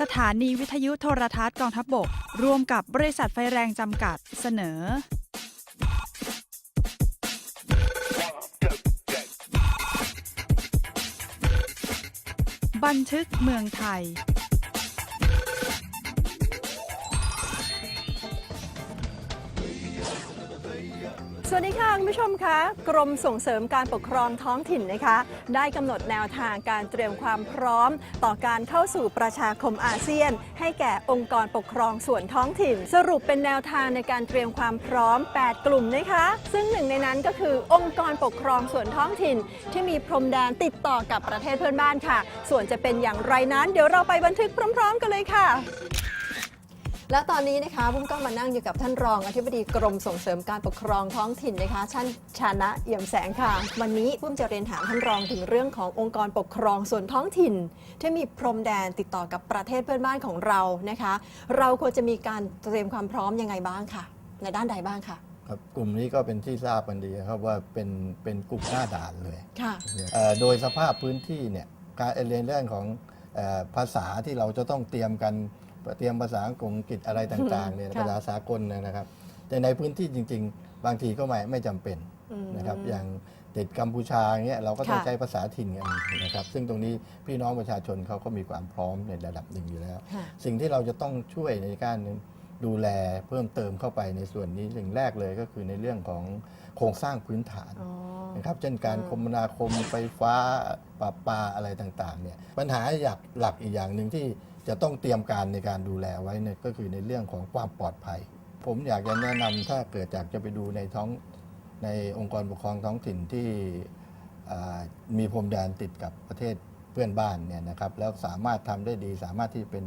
สถานีวิทยุโทรทัศน์กองทัพบบก ร่วมกับบริษัทไฟแรงจำกัดเสนอ บันทึกเมืองไทย สวัสดีค่ะคุณผู้ชมคะกรมส่งเสริมการปกครองท้องถิ่นนะคะ ได้กำหนดแนวทางการเตรียมความพร้อม ต่อการเข้าสู่ประชาคมอาเซียน ให้แก่องค์กรปกครองส่วนท้องถิ่น สรุปเป็นแนวทางในการเตรียมความพร้อม 8 กลุ่มนะคะ ซึ่งหนึ่งในนั้นก็คือองค์กรปกครองส่วนท้องถิ่น ที่มีพรมแดนติดต่อกับประเทศเพื่อนบ้านค่ะ ส่วนจะเป็นอย่างไรนั้น เดี๋ยวเราไปบันทึกพร้อม ๆ กันเลยค่ะ และตอนนี้นะคะบุ้มก็มานั่งอยู่กับท่านรองอธิบดีกรมส่งเสริมการปกครองท้องถิ่นนะคะท่านชานะเอี่ยมแสงค่ะ วันนี้บุ้มจะเรียนถามท่านรองถึงเรื่องขององค์กรปกครองส่วนท้องถิ่น ที่มีพรมแดนติดต่อกับประเทศเพื่อนบ้านของเรานะคะ เราควรจะมีการเตรียมความพร้อมยังไงบ้างค่ะ ในด้านใดบ้างค่ะครับกลุ่มนี้ก็เป็นที่ทราบกันดีครับว่าเป็นเป็นกลุ่มหน้าด่านเลยค่ะเอ่อโดยสภาพพื้นที่เนี่ยการเรียนเรื่องของเอ่อภาษาที่เราจะต้องเตรียมกัน เตรียมภาษาอังกฤษอะไรต่างๆเนี่ยค่ะภาษาสากลเนยนะครับ แต่ในพื้นที่จริง ๆ บางทีก็ไม่ไม่จำเป็นอืมนะครับอย่างติดกัมพูชาอย่างเงี้ยเราก็ต้องค่ะใช้ภาษาถิ่นกันนะครับ ซึ่งตรงนี้พี่น้องประชาชนเขาก็มีความพร้อมในระดับหนึ่งอยู่แล้วค่ะสิ่งที่เราจะต้องช่วยในการ ดูแลเพิ่มเติมเข้าไปในส่วนนี้สิ่งแรกเลยก็คือในเรื่องของโครงสร้างพื้นฐานอ๋อ นะครับเช่นการอืมคมนาคมไฟฟ้าปราปาอะไรต่างๆเนี่ยปัญหาอยากหลักอีกอย่างหนึ่งที่จะต้องเตรียมการในการดูแลไว้เนี่ยก็คือในเรื่องของความปลอดภัย ผมอยากจะแนะนำถ้าเกิดจากจะไปดูในท้องในองค์กรปกครองท้องถิ่นที่อ่ามีพรมแดนติดกับประเทศเพื่อนบ้านเนี่ยนะครับแล้วสามารถทำได้ดีสามารถที่เป็น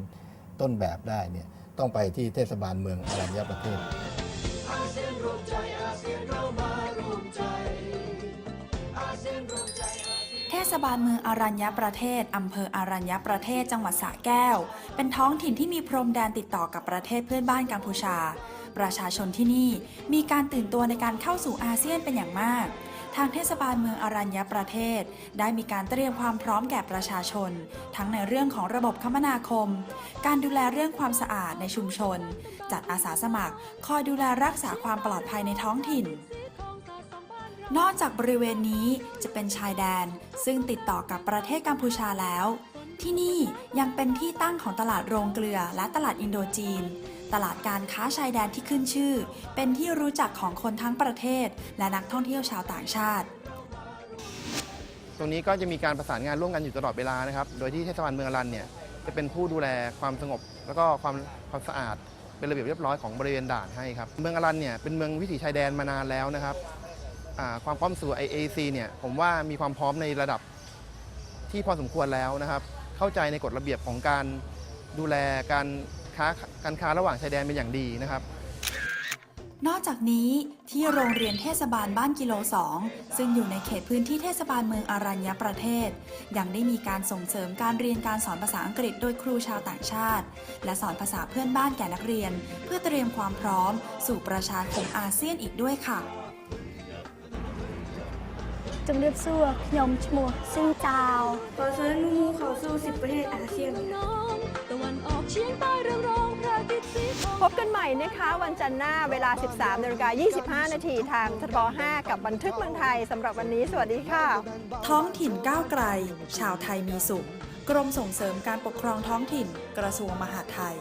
ต้นแบบได้เนี่ยต้องไปที่เทศบาลเมืองอรัญญประเทศเทศบาลเมืองอารัญญประเทศ อำเภออารัญญประเทศ จังหวัดสระแก้ว เป็นท้องถิ่นที่มีพรมแดนติดต่อกับประเทศเพื่อนบ้านกัมพูชา ประชาชนที่นี่มีการตื่นตัวในการเข้าสู่อาเซียนเป็นอย่างมาก ทางเทศบาลเมืองอารัญญประเทศ ได้มีการเตรียมความพร้อมแก่ประชาชน ทั้งในเรื่องของระบบคมนาคม การดูแลเรื่องความสะอาดในชุมชน จัดอาสาสมัคร คอยดูแลรักษาความปลอดภัยในท้องถิ่นนอกจากบริเวณนี้จะเป็นชายแดน ซึ่งติดต่อกับประเทศกัมพูชาแล้ว ที่นี่ยังเป็นที่ตั้งของตลาดโรงเกลือและตลาดอินโดจีน ตลาดการค้าชายแดนที่ขึ้นชื่อ เป็นที่รู้จักของคนทั้งประเทศ และนักท่องเที่ยวชาวต่างชาติ ตรงนี้ก็จะมีการประสานงานร่วมกันอยู่ตลอดเวลานะครับ โดยที่เทศบาลเมืองอรันเนี่ยจะเป็นผู้ดูแลความสงบ แล้วก็ความความสะอาดเป็นระเบียบเรียบร้อยของบริเวณด่านให้ครับ เมืองอรันเนี่ยเป็นเมืองวิถีชายแดนมานานแล้วนะครับความพร้อมสู่ IAC เนี่ยผมว่ามีความพร้อมในระดับที่พอสมควรแล้วนะครับ เข้าใจในกฎระเบียบของการดูแลการค้าการค้าระหว่างชายแดนเป็นอย่างดีนะครับ นอกจากนี้ที่โรงเรียนเทศบาลบ้านกิโล 2 ซึ่งอยู่ในเขตพื้นที่เทศบาลเมืองอารัญญประเทศ ยังได้มีการส่งเสริมการเรียนการสอนภาษาอังกฤษโดยครูชาวต่างชาติ และสอนภาษาเพื่อนบ้านแก่นักเรียน เพื่อเตรียมความพร้อม สู่ประชาคมอาเซียนอีกด้วยค่ะ ជំរាបសួរខ្ញុំឈ្មោះស៊ីនចៅ ขอเชิญลูกๆเข้าสู่ 10 ประเทศอาเซียน ตะวันออกเฉียงใต้เรืองรองพระอาทิตย์สีทอง พบกันใหม่นะคะ วันจันทร์หน้าเวลา 13นาฬิกา25 นาทีทางทบ5กับบันทึกเมืองไทยสำหรับวันนี้ สวัสดีค่ะ ท้องถิ่นก้าวไกล ชาวไทยมีสุข กรมส่งเสริมการปกครองท้องถิ่น กระทรวงมหาดไทย